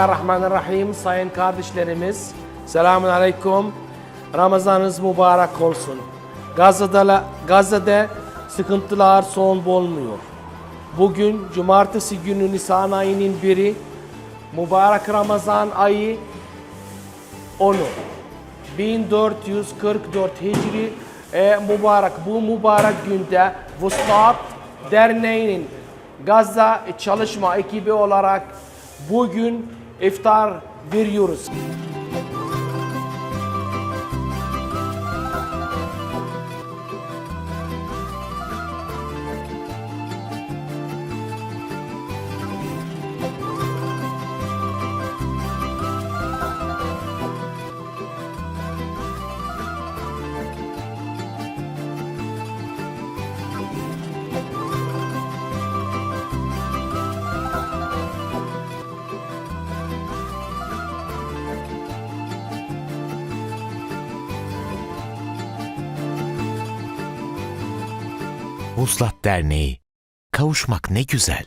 Bismillahirrahmanirrahim sayın kardeşlerimiz. Selamun aleyküm. Ramazanınız mübarek olsun. Gazze'de, Gazze'de sıkıntılar son bulmuyor. Bugün cumartesi günü Nisan ayının biri mübarek Ramazan ayı 10'u. 1444 Hicri e, mübarek bu mübarek günde Vuslat Derneği'nin Gazze çalışma ekibi olarak bugün iftar veriyoruz. Vuslat Derneği. Kavuşmak ne güzel.